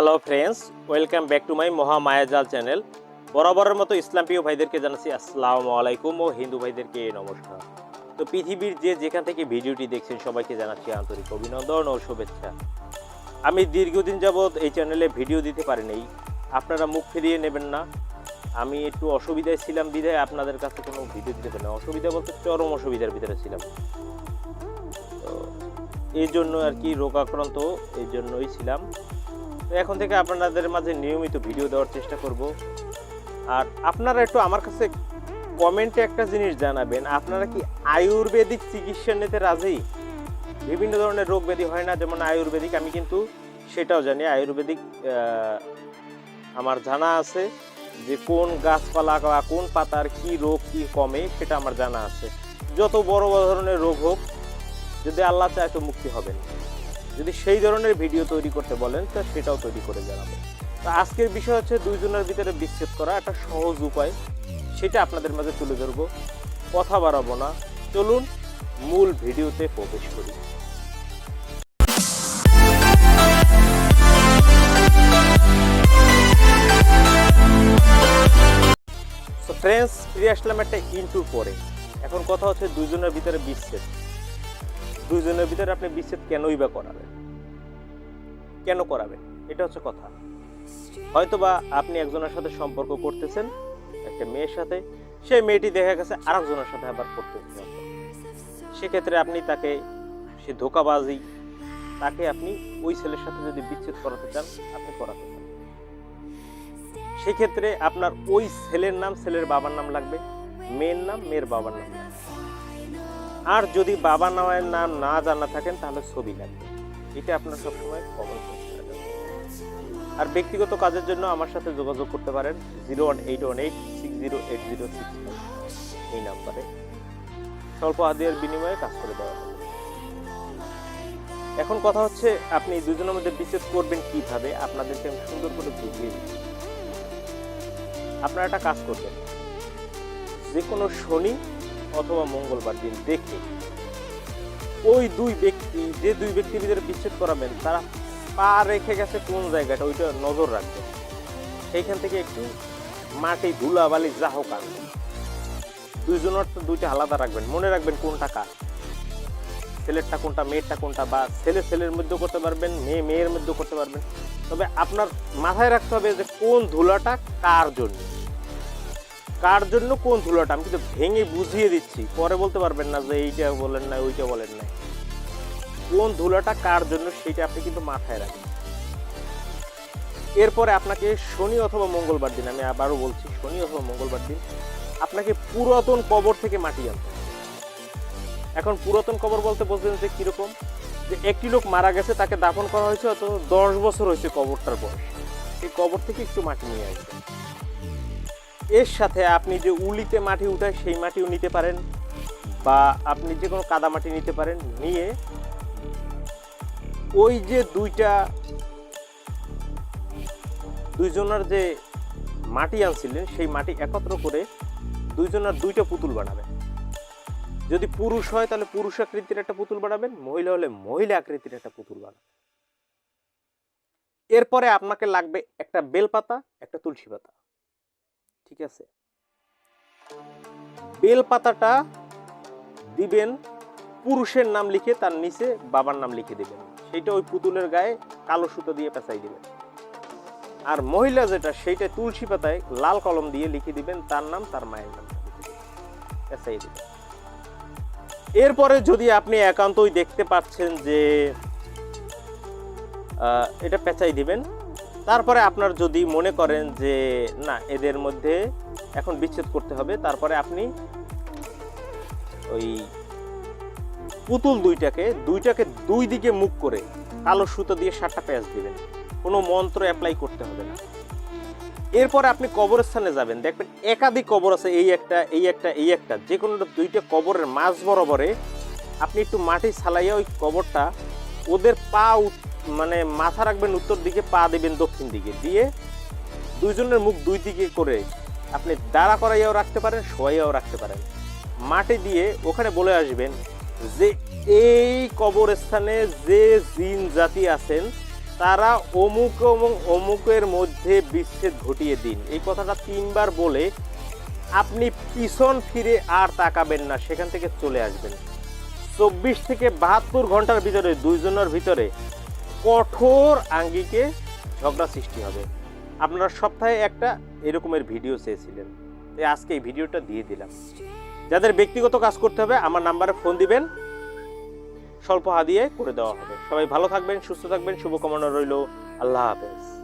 Hello friends welcome back to my Maha Mayajal channel বরাবরের মতো ইসলাম প্রিয় ভাইদেরকে জানাচ্ছি আসসালামু আলাইকুম ও হিন্দু ভাইদেরকে নমস্কার। তো পৃথিবীর যে যেখান থেকে ভিডিওটি দেখছেন, সবাইকে জানাচ্ছি আন্তরিক অভিনন্দন ও শুভেচ্ছা। আমি দীর্ঘদিন যাবৎ এই চ্যানেলে ভিডিও দিতে পারিনি। আপনারা মুখ ফিরিয়ে নেবেন না। আমি একটু অসুবিধায় ছিলাম বিধায় আপনাদের কাছে কোনো ভিডিও দিতে পারি না অসুবিধা বলতে চরম অসুবিধার ভিতরে ছিলাম। এই জন্য আর কি রোগাক্রান্ত এই জন্যই ছিলাম। তো এখন থেকে আপনাদের মাঝে নিয়মিত ভিডিও দেওয়ার চেষ্টা করব। আর আপনারা একটু আমার কাছে কমেন্টে একটা জিনিস জানাবেন, আপনারা কি আয়ুর্বেদিক চিকিৎসা নিতে রাজি? বিভিন্ন ধরনের রোগ ব্যাধি হয় না, যেমন আয়ুর্বেদিক, আমি কিন্তু সেটাও জানি। আয়ুর্বেদিক আমার জানা আছে যে কোন গাছপালা বা কোন পাতার কি রোগ, কি কমে, সেটা আমার জানা আছে। যত বড় বড় ধরনের রোগ হোক, যদি আল্লাহ চায় তো মুক্তি হবেন। যদি সেই ধরনের ভিডিও তৈরি করতে বলেন, তো সেটাও তৈরি করে জানাব। তো আজকের বিষয় হচ্ছে দুইজনের ভিতরে বিচ্ছেদ করা একটা সহজ উপায়। সেটা আপনাদের মাঝে তুলে ধরবো। কথা বাড়াবো না। চলুন মূল ভিডিওতে প্রবেশ করি। ফ্রেন্ডস ফিরে আসলাম একটা ইন্টুর পরে। এখন কথা হচ্ছে দুইজনের ভিতরে বিচ্ছেদ। দুইজনের ভিতরে আপনি বিচ্ছেদ কেনই বা করাবেন? কেন করাবেন? এটা হচ্ছে কথা। হয়তোবা আপনি একজনের সাথে সম্পর্ক করতেছেন, একটা মেয়ের সাথে, সেই মেয়েটি দেখা গেছে আরেকজনের সাথে আবার করতেছেন। সেক্ষেত্রে আপনি তাকে সে ধোকাবাজি, তাকে আপনি ওই ছেলের সাথে যদি বিচ্ছেদ করাতে চান, আপনি করাতে চান সেক্ষেত্রে আপনার ওই ছেলের নাম, ছেলের বাবার নাম লাগবে, মেয়ের নাম, মেয়ের বাবার নাম লাগবে। আর যদি বাবা নামের নাম না জানা থাকেন, তাহলে ছবি লাগবে। এটা আপনার সবসময় কমন আর ব্যক্তিগত কাজের জন্য আমার সাথে যোগাযোগ করতে পারেন, zero one eight one eight, six zero eight zero six এই নাম্বারে। স্বল্প হাদিয়ার বিনিময়ে কাজ করে দেওয়া হবে। এখন কথা হচ্ছে, আপনি দুজনের মধ্যে বিচ্ছেদ করবেন কীভাবে? আপনাদেরকে আমি সুন্দর করে বুঝিয়ে দিচ্ছি। আপনারা একটা কাজ করবেন। যে কোনো শনি অথবা মঙ্গলবার দিন দেখে ওই দুই ব্যক্তি, যে দুই ব্যক্তির ভিতরে বিচ্ছেদ করাবেন তারা পা রেখে গেছে কোন জায়গাটা, ওইটা নজর রাখবেন সেইখান থেকে একটু মাটি ধুলা বালি যা হোক আনবেন দুইজনের তো দুইটা আলাদা রাখবেন, মনে রাখবেন কোনটা কার। ছেলেরটা কোনটা, মেয়েরটা কোনটা, বা ছেলে ছেলের মধ্যে করতে পারবেন, মেয়ে মেয়ের মধ্যে করতে পারবেন। তবে আপনার মাথায় রাখতে হবে যে কোন ধুলাটা কার জন্য। কার জন্য কোন ধুলাটা? আমি কিন্তু ভেঙে বুঝিয়ে দিচ্ছি। পরে বলতে পারবেন না যে এইটা বলেন না, ওইটা বলেন না। কোন ধুলাটা কার জন্য সেটা আপনি কিন্তু মাথায় রাখবেন। এরপরে আপনাকে শনি অথবা মঙ্গলবার দিন, আমি আবারও বলছি, শনি অথবা মঙ্গলবার দিন, আপনাকে পুরাতন কবর থেকে মাটি আনতে এখন পুরাতন কবর বলতে বলছেন যে কীরকম? যে একটি লোক মারা গেছে, তাকে দাফন করা হয়েছে অত দশ বছর হয়েছে কবরটার বয়স। এই কবর থেকে একটু মাটি নিয়ে আসবেন। এর সাথে আপনি যে উলিতে মাটি উঠায় সেই মাটিও নিতে পারেন বা আপনি যে কোনো কাদা মাটি নিতে পারেন, নিয়ে ওই যে দুইটা দুইজনের যে মাটি আনছিলেন, সেই মাটি একত্র করে দুইজনের দুইটা পুতুল বানাবেন। যদি পুরুষ হয়, তাহলে পুরুষ আকৃতির একটা পুতুল বানাবেন, মহিলা হলে মহিলা আকৃতির একটা পুতুল বানাবেন। এরপরে আপনাকে লাগবে একটা বেলপাতা, একটা তুলসী পাতা। ঠিক আছে? বেল পাতাটা দিবেন, পুরুষের নাম লিখে তার নিচে বাবার নাম লিখে দিবেন। সেইটা ওই পুতুলের গায়ে কালো সুতো দিয়ে পেঁচাই দিবেন। আর মহিলা যেটা, সেইটা তুলসী পাতায় লাল কলম দিয়ে লিখে দিবেন, তার নাম তার মায়ের নাম পেঁচাই দিবেন। এরপরে যদি আপনি একান্তই দেখতে পাচ্ছেন যে এটা পেঁচাই দিবেন তারপরে আপনার যদি মনে করেন যে, না, এদের মধ্যে এখন বিচ্ছেদ করতে হবে, তারপরে আপনি ওই পুতুল দুইটাকে দুইটাকে দুই দিকে মুখ করে কালো সুতো দিয়ে সাতটা পেঁয়াজ দিবেন। কোনো মন্ত্র অ্যাপ্লাই করতে হবে না। এরপরে আপনি কবরস্থানে যাবেন। দেখবেন একাধিক কবর আছে, এই একটা এই একটা এই একটা। যে কোনো দুইটা কবরের মাঝ বরাবরে আপনি একটু মাটি ছালাইয়া ওই কবরটা ওদের পা মানে মাথা রাখবেন উত্তর দিকে, পা দেবেন দক্ষিণ দিকে। দিয়ে দুইজনের মুখ দুই দিকে করে আপনি দাঁড়া করাইয়াও রাখতে পারেন, শোয়াইয়াও রাখতে পারেন। মাটি দিয়ে ওখানে বলে আসবেন যে, এই কবরস্থানে যে জিন জাতি আছেন, তারা অমুক এবং অমুকের মধ্যে বিচ্ছেদ ঘটিয়ে দিন। এই কথাটা তিনবার বলে আপনি পিছন ফিরে আর তাকাবেন না, সেখান থেকে চলে আসবেন। চব্বিশ থেকে বাহাত্তর ঘণ্টার ভিতরে দুইজনের ভিতরে কঠোর আঙ্গিকে ঝগড়া সৃষ্টি হবে। আপনারা সপ্তাহে একটা এরকমের ভিডিও চেয়েছিলেন। তাই আজকে এই ভিডিওটা দিয়ে দিলাম। যাদের ব্যক্তিগত কাজ করতে হবে, আমার নাম্বারে ফোন দিবেন। স্বল্প হাদিয়ে করে দেওয়া হবে। সবাই ভালো থাকবেন, সুস্থ থাকবেন, শুভকামনা রইল। আল্লাহ হাফেজ।